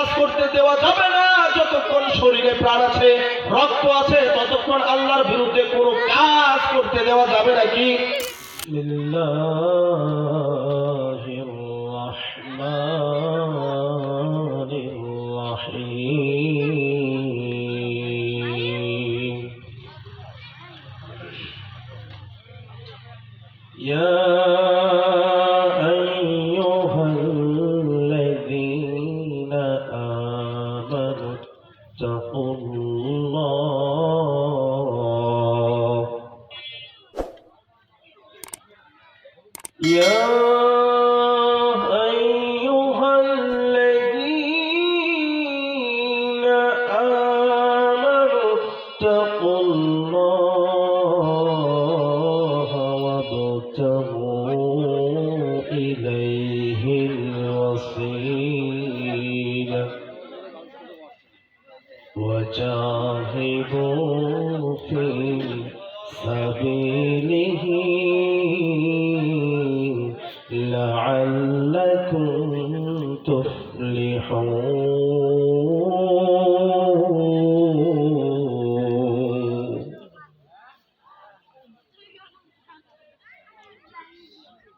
কাজ করতে দেওয়া যাবে না। যতক্ষণ শরীরে প্রাণ আছে, রক্ত আছে, ততক্ষণ আল্লাহর বিরুদ্ধে কোনো কাজ করতে দেওয়া যাবে নাকি বিসমিল্লাহির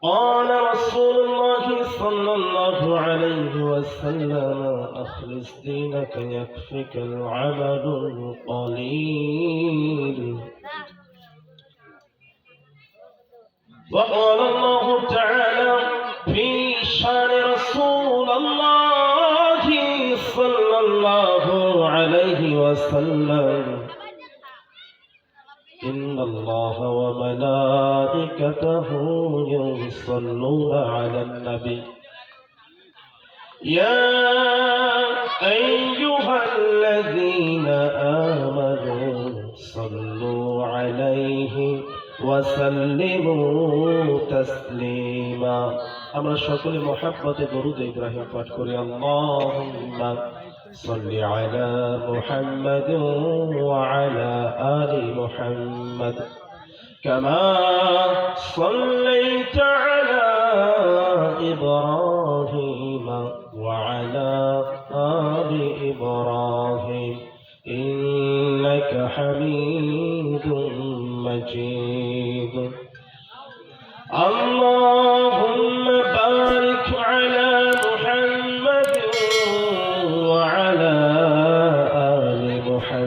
قال رسول الله صلى الله عليه وسلم أخلص دينك يكفك العمل القليل. وقال الله تعالى في شان رسول الله صلى الله عليه وسلم الله وملائكته يصلون على النبي يا أيها الذين آمنوا صلوا عليه وسلموا تسليما আমরা সকলে মহাব্বতে দরুদ ইব্রাহিম পাঠ করি আল্লাহুম্মা صل على محمد وعلى آل محمد. كما صليت على إبراهيم.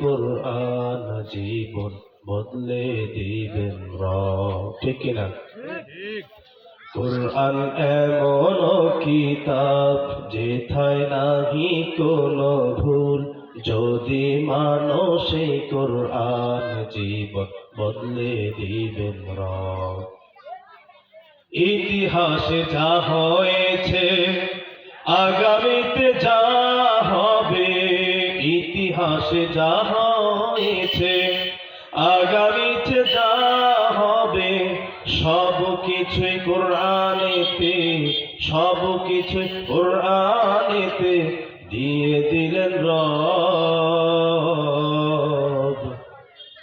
কোরআন জীবন বদলে দিবেন ঠিক কিনা? কোরআন এমন কিতাব যেথায় নাহি কোনো ভুল। যদি মানুষে কোরআন জীবন বদলে দিবেন র ইতিহাসে যা হয়েছে আগামীতে যা ইতিহাসে যা হয়েছে আগামীতে যা হবে, সব কিছুই কোরআনেতে, সব কিছুই কোরআনেতে দিয়ে দিলেন রব।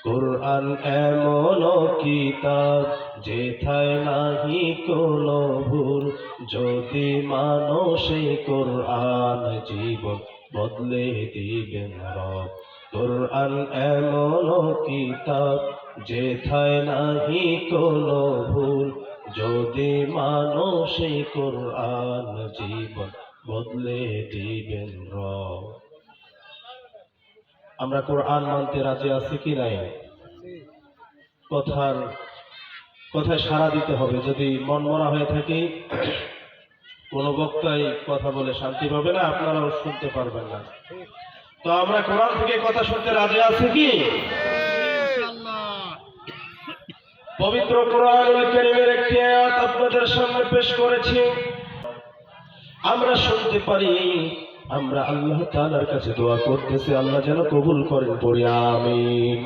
কোরআন এমন কিতাব যেথায় নাহি কোনো ভুল যদি মানুষে কোরআন জীবন বদলে দিবেন রব, কোরআন এমন কিতাব যেথায় নাহি কোনো ভুল। যদি মানুষে কোরআন জীবন বদলে দিবেন রব। আমরা কোরআন মানতে রাজি আছি কি নাই? কথার কথায় সাড়া দিতে হবে। যদি মন মরা হয়ে থাকে, কোনো বক্তাই কথা বলে শান্তি পাবে না, আপনারাও শুনতে পারবেন না। তো আমরা কোরআন থেকে কথা শুনতে রাজি আছি কি? পবিত্র কোরআনুল কারীমের একটি আয়াত আপনাদের সামনে পেশ করেছি। আমরা শুনতে পারি, আমরা আল্লাহ তাআলার কাছে দোয়া করতেছি, আল্লাহ যেন কবুল করেন, পড়ি, আমিন।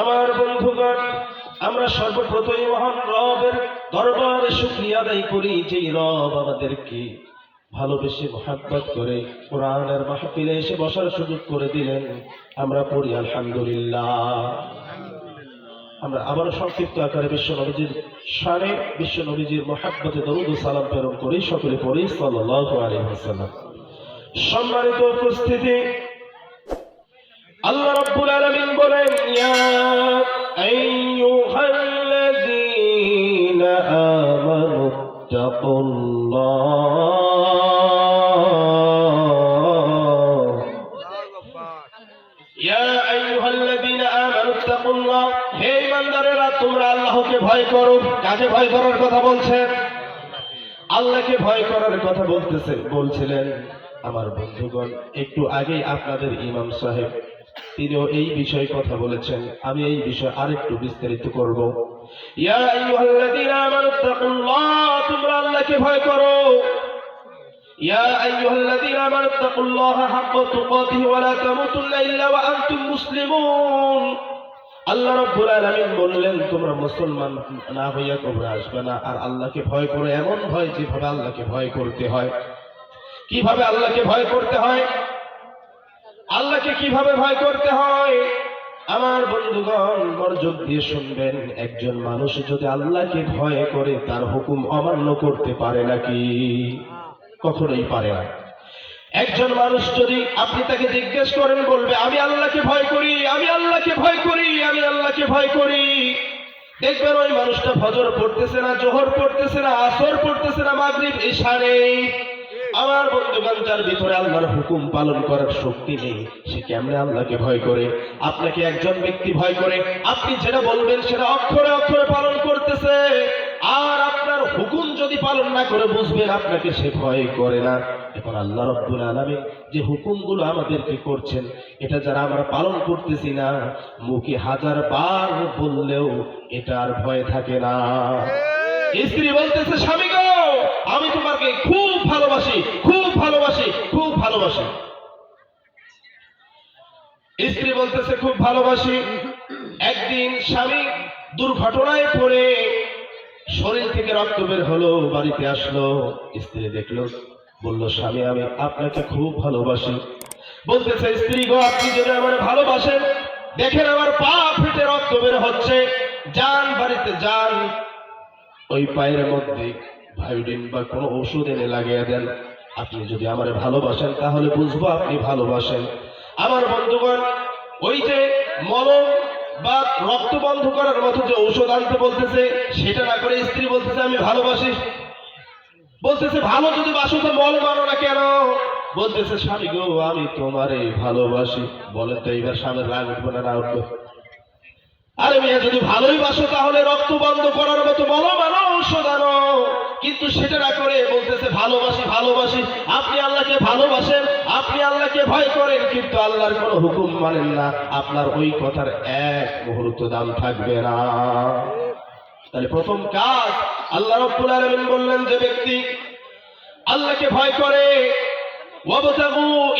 আমার বন্ধুগণ আমরা সর্বপ্রথম মহান রবের দরবারে শুকরিয়া আদায় করি যে রব আমাদেরকে ভালোবেসে মহাব্বত করে কোরআনের মাহফিলে এসে বসার সুযোগ করে দিলেন। আমরা পড়ি, আলহামদুলিল্লাহ। আমরা আবার সংক্ষিপ্ত আকারে বিশ্ব নবীজির সারে বিশ্ব নবীজির মহাব্বতে দরুদ সালাম প্রেরণ করি। সকলে পড়ি আলাইহি সম্মানিত উপস্থিতি, আল্লাহ রাব্বুল আলামিন বলেন, ইয়া তোমরা আল্লাহকে ভয় করো। ভয় করার কথা বলছেন আল্লাহকে ভয় করার কথা বলতেছে, বলছিলেন আমার বন্ধুগণ। একটু আগেই আপনাদের ইমাম সাহেব, তিনিও এই বিষয়ে কথা বলেছেন। আমি এই বিষয়ে আরেকটু বিস্তারিত করব। ইয়া তোমরা আল্লাহকে ভয় করো يا أيها الذين آمنوا اتقوا الله حق تقاته ولا تموتن إلا وأنتم مسلمون আল্লাহ রব্বুল আলামিন বললেন তোমরা মুসলমান না হইয়া কবরে আসবে না আর আল্লাহকে ভয় করো এমন ভয় যেভাবে আল্লাহকে ভয় করতে হয় কিভাবে আল্লাহকে ভয় করতে হয় আল্লাহকে কিভাবে ভয় করতে হয় আমার বন্ধুগণ, মনোযোগ দিয়ে শুনবেন, একজন মানুষ যদি আল্লাহকে ভয় করে, তার হুকুম অমান্য করতে পারে নাকি? কখনোই পারে না। একজন মানুষ যদি আপনি তাকে জিজ্ঞেস করেন, বলবে, আমি আল্লাহকে ভয় করি, আমি আল্লাহকে ভয় করি, আমি আল্লাহকে ভয় করি। দেখবেন ওই মানুষটা ফজর পড়তেছে না, জোহর পড়তেছে না, আসর পড়তেছে না, মাগরিব নেই। আমার বন্ধুগণ যার ভিতরে আল্লাহর হুকুম পালন করার শক্তি নেই। সে কেমনে আল্লাহকে ভয় করে? আপনাকে একজন ব্যক্তি ভয় করে। আপনি যেটা বলবেন সেটা অক্ষরে অক্ষরে পালন করতেছে। আর আপনার হুকুম যদি পালন না করে বুঝবেন আপনাকে সে ভয় করে না। এখন আল্লাহ রব্বুল আলামিন যে হুকুমগুলো আমাদেরকে করছেন এটা যারা আমরা পালন করতেছি না মুখে হাজার বার বললেও এটা আর ভয় থাকে না। স্ত্রী বলতেছে স্বামী গো আমি তোমাকে খুব ভালোবাসি খুব ভালোবাসি খুব ভালোবাসি। স্ত্রী বলতেছে, খুব ভালোবাসি। একদিন স্বামী দুর্ঘটনায় পড়ে শরীর থেকে রক্ত বের হলো, বাড়িতে আসলো। স্ত্রী দেখল, বলল, স্বামী, আমি আপনাকে খুব ভালোবাসি। বলতেছে, স্ত্রী গো, আপনি যদি আমার ভালোবাসেন, দেখেন আমার পা ফেটে রক্ত বের হচ্ছে। যান, বাড়িতে যান। ওই পায়ের মধ্যে ভায়োডিন বা কোনো ওষুধ এনে লাগিয়ে দেন। আপনি যদি আমারে ভালোবাসেন, তাহলে বুঝব আপনি ভালোবাসেন। আমার বন্ধুগণ, ওই যে মলম বা রক্ত বন্ধ করার মতো যে ঔষধ আনতে বলতেছে, সেটা না করে স্ত্রী বলতেছে, আমি ভালোবাসি। বলতেছে, ভালো যদি বাসো তো মল মানো না কেন? বলতেছে, স্বামী গো, আমি তোমারে ভালোবাসি। বলেন তো, এইবার স্বামীর রাগ উঠবে না না উঠবে? আরে মেয়ে, যদি ভালোই বাসো তাহলে রক্ত বন্ধ করার মতো বলো মানো ঔষধ আনো কিন্তু সেটা না করে বলতেছে, ভালোবাসি ভালোবাসি। আপনি আল্লাহকে ভালোবাসেন, আপনি আল্লাহকে ভয় করেন, কিন্তু আল্লাহর কোনো হুকুম মানেন না। আপনার ওই কথার এক মুহূর্ত দাম থাকবে না। তাহলে প্রথম কাজ, আল্লাহ রব্বুল আলামিন বললেন যে ব্যক্তি আল্লাহকে ভয় করে ওয়াবতাগু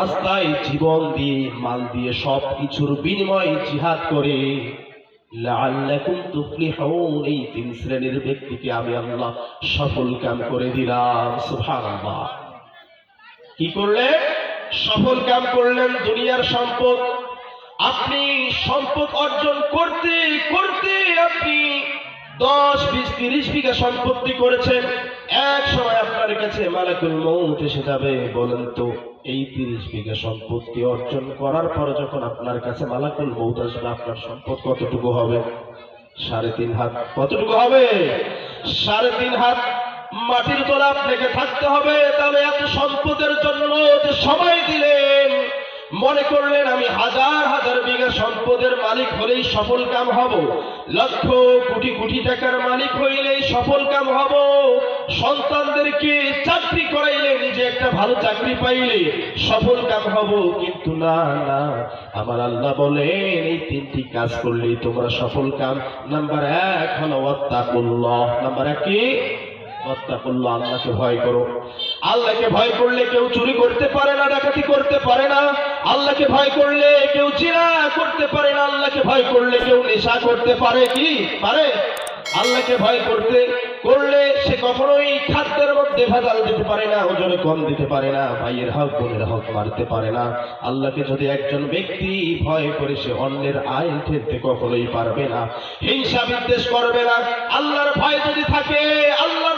রাস্তায় জীবন দিয়ে, মাল দিয়ে সব কিছুর জিহাদ করে। এই তিন শ্রেণির ব্যক্তিকে আমি আল্লাহ সফল কাম করে দিলাম। কি করলেন? সফল কাম করলেন দুনিয়ার সম্পদ। আপনি সম্পদ অর্জন করতে করতে আপনি দশ বিশ তিরিশ বিঘা সম্পত্তি করেছেন, এক সময় আপনার কাছে মালাকুল মৌত এসে যাবে, বলেন তো, এই তিরিশ বিঘা সম্পত্তি অর্জন করার পর যখন আপনার কাছে মালাকুল মৌত আসবে, আপনার সম্পদ কতটুকু হবে? সাড়ে তিন হাত। কতটুকু হবে? সাড়ে তিন হাত। মাটির তলা আপনাকে থাকতে হবে, তাহলে এত সম্পদের জন্য যে সময় দিলেন। মনে করলেন আমি হাজার হাজার বিঘা সম্পদের মালিক হলেই সফল কাম হব। লক্ষ কোটি কোটি টাকার মালিক হইলেই সফল কাম হব। সন্তানদেরকে চাকরি করাইলে, নিজে একটা ভালো চাকরি পাইলে সফল কাম হব। কিন্তু না না, আমার আল্লাহ বলেন, এই তিনটি কাজ করলেই তোমরা সফল কাম। নাম্বার এক হলো ওয়াত্তাকুল্লাহ। নাম্বার এক কি? ওয়াত্তাকুল্লাহ, আল্লাহকে ভয় করো। আল্লাহকে ভয় করলে কেউ চুরি করতে পারে না, ডাকাতি করতে পারে না। আল্লাহকে ভয় করলে কেউ চিরা করতে পারে না, আল্লাহকে ভয় করলে কেউ নেশা করতে পারে কি? পারে? আল্লাহকে ভয় করতে, করলে সে কখনোই খাদ্যের মধ্যে ভেজাল দিতে পারে না, ওজনে কম দিতে পারে না, ভাইয়ের হক, বোনের হক মারতে পারে না। আল্লাহকে যদি একজন ব্যক্তি ভয় করে, সে অন্যের আইন ঠেলতে কখনোই পারবে না, হিংসা বিদ্বেষ করবে না। আল্লাহর ভয় যদি থাকে, আল্লাহর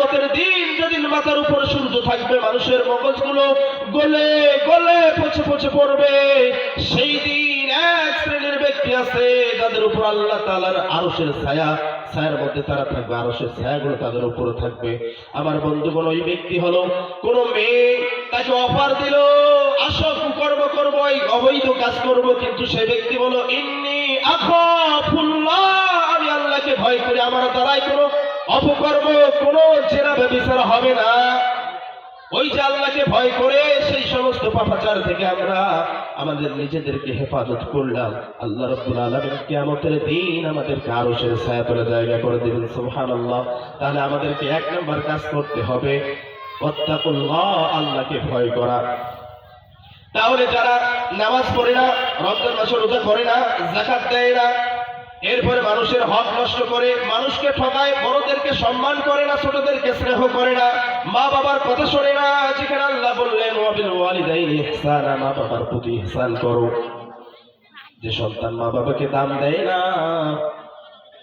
কিয়ামতের দিন যেদিন মাথার উপর সূর্য থাকবে, মানুষের মগজগুলো গলে গলে পচে পচে পড়বে। সেই দিন এক শ্রেণির ব্যক্তি আছে, যাদের উপর আল্লাহ তাআলার আরশের ছায়া, ছায়ার মধ্যে তারা থাকবে, আরশের ছায়াগুলো তাদের উপরে থাকবে। আমার বন্ধুগণ, ওই ব্যক্তি হলো কোন মেয়ে, তাকে অফার দিল, আসো, কুকর্ম করব, এই অবৈধ কাজ করব, কিন্তু সে ব্যক্তি বলো ইন্নি আখাফুল্লাহ আমি আল্লাহকে ভয় করি, আমার দ্বারাই কোনো অপকর্ম কোনো জেনা ব্যবচার হবে না। ওই যে আল্লাহকে ভয় করে, সেই সমস্ত পাপাচার থেকে আমরা আমাদের নিজেদেরকে হেফাজত করলাম। আল্লাহ রব্বুল আলমিন কিয়ামতের দিন আমাদেরকে আরও সে ছায়াতলে জায়গা করে দিবেন, সুবহানাল্লাহ। তাহলে আমাদেরকে এক নম্বর কাজ করতে হবে অত্যাকুল্লাহ আল্লাহকে ভয় করা। তাহলে যারা নামাজ পড়ে না, রমজান মাসে রোজা করে না জাকাত দেয় না এরপরে মানুষের হক নষ্ট করে, মানুষকে ঠকায়, বড়দেরকে সম্মান করে না, ছোটদেরকে স্নেহ করে না, মা বাবার কথা শোনে না, যেখানে আল্লাহ বললেন, ওয়াবিল মা বাবার প্রতি ইহসান করো। যে সন্তান মা বাবাকে দাম দেয় না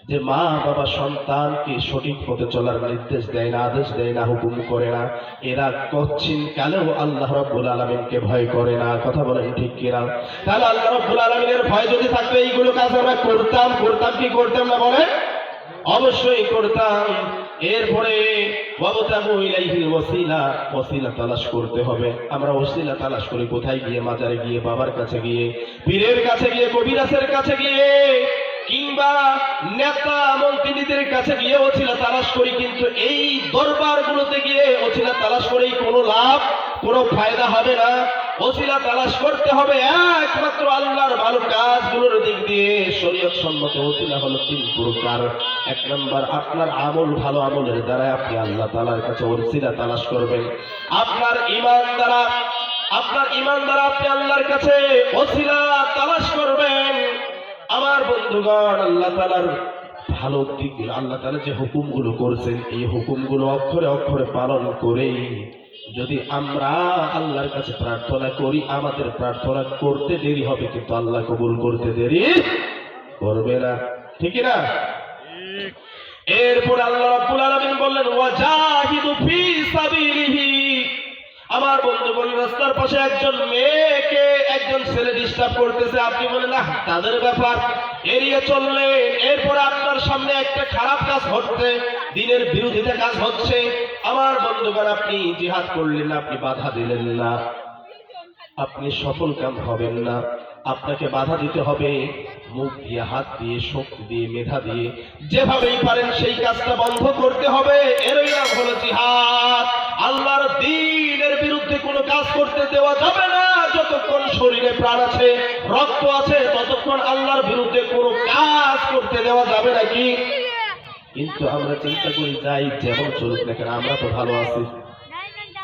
যে মা বাবা সন্তানকে সঠিক পথে চলার নির্দেশ দেয় না, আদেশ দেয় না, হুকুম করে না। এরা কচ্ছিন কালেও আল্লাহ রব্বুল আলমিনকে ভয় করে না। কথা বলেন ঠিক কিনা? তাহলে আল্লাহ রব্বুল আলমিনের ভয় যদি থাকতো, এইগুলো কাজ আমরা করতাম করতাম কি করতাম না বলে অবশ্যই করতাম। এরপরে করতে হবে। আমরা ওসিলা তালাশ করি কোথায় গিয়ে? মাজারে গিয়ে, বাবার কাছে গিয়ে, পীরের কাছে গিয়ে কবিরাসের কাছে গিয়ে। কিংবা নেতা মন্ত্রীদের কাছে গিয়ে ওছিলা তালাশ করি, কিন্তু এই দরবারগুলোতে গিয়ে ওছিলা তালাশ করেই কোনো লাভ, কোনো ফায়দা হবে না। ওসিলা তালাশ করতে হবে একমাত্র আল্লাহর ভালো কাজগুলোর দিক দিয়ে। শরীয়ত সম্মত ওসিলা হলো তিন প্রকার। এক নম্বর, আপনার আমল ভালো আমলের দ্বারা আপনি আল্লাহ তালার কাছে ওসিলা তালাশ করবেন। আপনার ইমান দ্বারা, আপনার ইমান দ্বারা আপনি আল্লাহর কাছে ওসিলা তালাশ করবেন। আমার বন্ধুগণ, আল্লাহ তালার ভালো দিক, আল্লাহ তালা যে হুকুমগুলো করছেন, এই হুকুমগুলো অক্ষরে অক্ষরে পালন করেই যদি আমরা আল্লাহর কাছে প্রার্থনা করি, আমাদের প্রার্থনা করতে দেরি হবে, কিন্তু আল্লাহ কবুল করতে দেরি করবে না। ঠিক না? এরপর আল্লাহ রাব্বুল আলামিন বললেন, ওয়াজাহিদু ফি সাবিলিহি। আমার বন্ধুগণ, রাস্তার পাশে একজন মেয়েকে একজন ছেলে ডিস্টার্ব করতেছে, আপনি বলেন না তাদের ব্যাপার। এড়িয়ে চললেন। এরপরে আপনার সামনে একটা খারাপ কাজ হচ্ছে দিনের বিরোধিতা কাজ হচ্ছে। আমার বন্ধুগণ, আপনি জিহাদ করলেন না, আপনি বাধা দিলেন না। আপনি সফল কাম হবেন না। আপনাকে বাধা দিতে হবে। মুখ দিয়ে, হাত দিয়ে, শক্তি দিয়ে, মেধা দিয়ে। যেভাবেই পারেন, সেই কাজটা বন্ধ করতে হবে। এরই নাম হলো জিহাদ। আল্লাহর দিনের বিরুদ্ধে কোনো কাজ করতে দেওয়া যাবে না। যতক্ষণ শরীরে প্রাণ আছে, রক্ত আছে, ততক্ষণ আল্লাহর বিরুদ্ধে কোনো কাজ করতে দেওয়া যাবে নাকি কিন্তু আমরা চিন্তা করি, যাই, যেমন চলুক না কেন, আমরা তো ভালো আছি।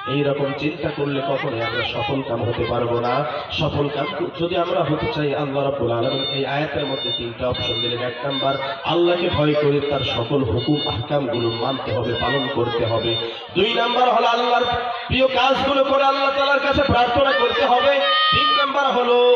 এইরকম চিন্তা করলে কখনোই আমরা সফল কাম হতে পারব না। সফল কাম যদি আমরা হতে চাই, আল্লাহ রাব্বুল আলামিন এই আয়াতের মধ্যে তিনটা অপশন দিলেন। এক নাম্বার, আল্লাহকে ভয় করে তার সকল হুকুম, আহকামগুলো মানতে হবে, পালন করতে হবে। দুই নাম্বার হলো আল্লাহর প্রিয় কাজগুলো করে আল্লাহ তাআলার কাছে প্রার্থনা করতে হবে। তিন নাম্বার হলো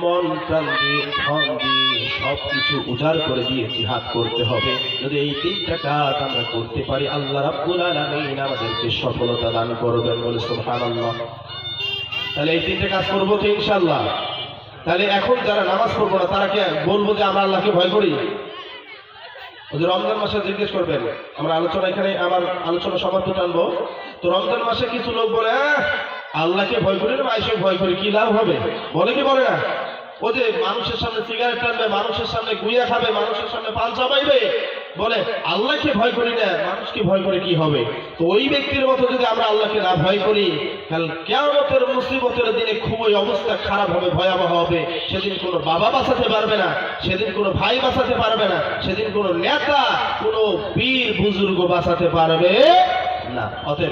মন প্রাণ দিয়ে ধন দিয়ে সব কিছু উজাড় করে দিয়ে জিহাদ করতে হবে। যদি এই তিনটা কাজ আমরা করতে পারি আল্লাহ রাব্বুল আলামিন আমাদেরকে সফলতা দান করবেন বলে সুবহানাল্লাহ। তাহলে এই তিনটা কাজ করব তো ইনশাল্লাহ তাহলে এখন যারা নামাজ পড়ব না তারা কি বলব যে আমরা আল্লাহকে ভয় করি? যে রমজান মাসে জিজ্ঞেস করবেন আমরা আলোচনা এখানে আমার আলোচনা সমাপ্ত টানবো। তো রমজান মাসে কিছু লোক বলে "আহ, আল্লাহকে ভয় করি না মাইসে ভয় করি কি লাভ হবে? বলে কি বলে না? ও যে মানুষের সামনে সিগারেট টানবে, মানুষের সামনে গুইয়া খাবে, মানুষের সামনে পান চাপাইবে, বলে আল্লাহকে ভয় করি না, মানুষকে ভয় করে কি হবে? তো ওই ব্যক্তির মতো যদি আমরা আল্লাহকে না ভয় করি কাল কেমতের মুসিবতের দিনে খুবই অবস্থা খারাপ হবে, ভয়াবহ হবে। সেদিন কোনো বাবা বাঁচাতে পারবে না, সেদিন কোনো ভাই বাঁচাতে পারবে না, সেদিন কোনো নেতা, কোনো বীর বুজুর্গ বাঁচাতে পারবে না। অতএব